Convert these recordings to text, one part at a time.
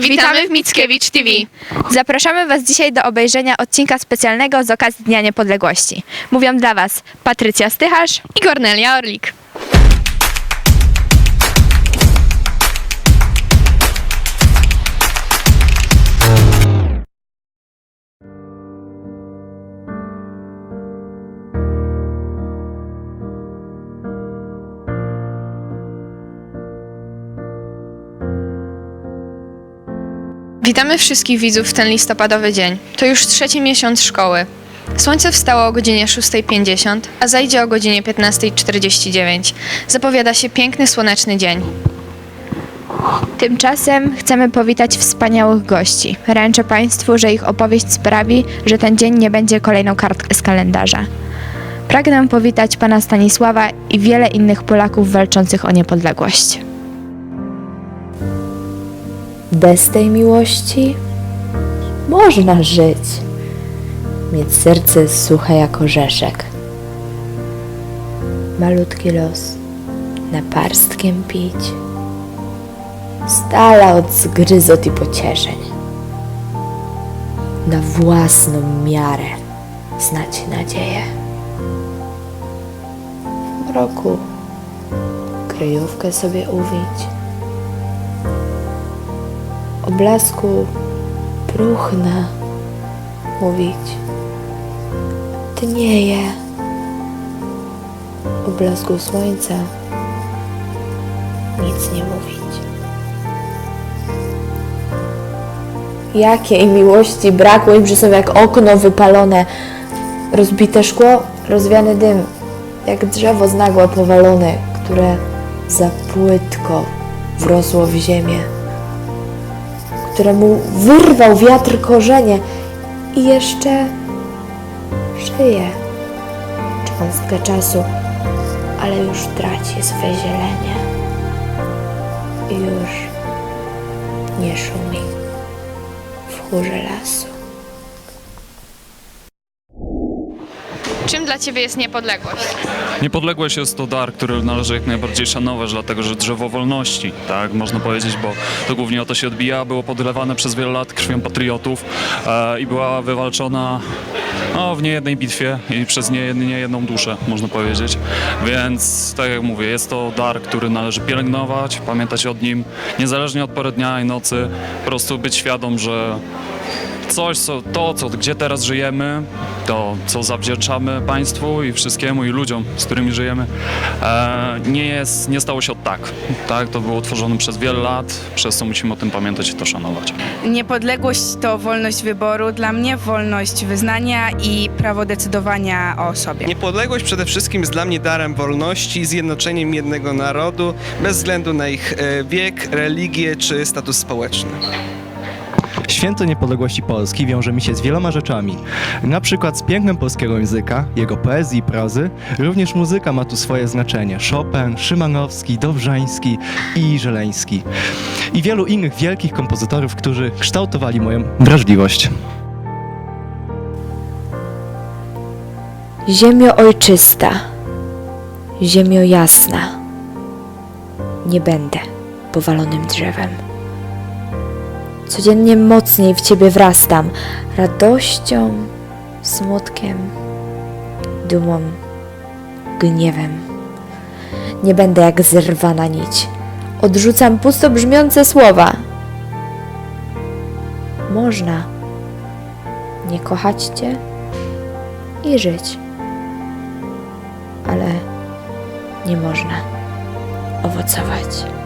Witamy w Mickiewicz TV. Zapraszamy Was dzisiaj do obejrzenia odcinka specjalnego z okazji Dnia Niepodległości. Mówią dla Was Patrycja Stycharz. I Kornelia Orlik. Witamy wszystkich widzów w ten listopadowy dzień. To już trzeci miesiąc szkoły. Słońce wstało o godzinie 6.50, a zajdzie o godzinie 15.49. Zapowiada się piękny słoneczny dzień. Tymczasem chcemy powitać wspaniałych gości. Ręczę Państwu, że ich opowieść sprawi, że ten dzień nie będzie kolejną kartką z kalendarza. Pragnę powitać Pana Stanisława i wiele innych Polaków walczących o niepodległość. Bez tej miłości można żyć, mieć serce suche jak orzeszek. Malutki los na parstkiem pić, stala od zgryzot i pocieszeń. Na własną miarę znać nadzieję. W mroku kryjówkę sobie uwić o blasku próchna mówić. Tnieje o blasku słońca nic nie mówić. Jakiej miłości brakło im, że są jak okno wypalone, rozbite szkło, rozwiany dym, jak drzewo z nagła powalone, które za płytko wrosło w ziemię któremu wyrwał wiatr korzenie i jeszcze żyje. Cząstka czasu, ale już traci swe zielenie i już nie szumi w chórze lasu. Czym dla Ciebie jest niepodległość? Niepodległość jest to dar, który należy jak najbardziej szanować, dlatego że drzewo wolności, tak można powiedzieć, bo to głównie o to się odbija, było podlewane przez wiele lat krwią patriotów e, i była wywalczona no, w niejednej bitwie i przez nie, nie jedną duszę, można powiedzieć. Więc tak jak mówię, jest to dar, który należy pielęgnować, pamiętać o nim, niezależnie od pory dnia i nocy, po prostu być świadom, że coś, co, to, co, gdzie teraz żyjemy, to, co zawdzięczamy państwu i wszystkiemu i ludziom, z którymi żyjemy, e, nie, jest, nie stało się od tak. tak. To było tworzone przez wiele lat, przez co musimy o tym pamiętać i to szanować. Niepodległość to wolność wyboru, dla mnie wolność wyznania i prawo decydowania o sobie. Niepodległość przede wszystkim jest dla mnie darem wolności, zjednoczeniem jednego narodu, bez względu na ich e, wiek, religię czy status społeczny. Święto Niepodległości Polski wiąże mi się z wieloma rzeczami. Na przykład z pięknem polskiego języka, jego poezji i prozy. Również muzyka ma tu swoje znaczenie. Chopin, Szymanowski, Dobrzański i Żeleński. I wielu innych wielkich kompozytorów, którzy kształtowali moją wrażliwość. Ziemio ojczysta, ziemio jasna, nie będę powalonym drzewem. Codziennie mocniej w Ciebie wrastam, radością, smutkiem, dumą, gniewem. Nie będę jak zerwana nić, odrzucam pusto brzmiące słowa. Można nie kochać Cię i żyć ale nie można owocować.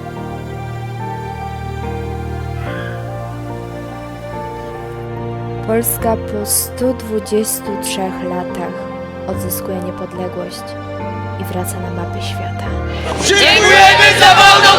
Polska po 123 latach odzyskuje niepodległość i wraca na mapy świata. Dziękujemy za wolność!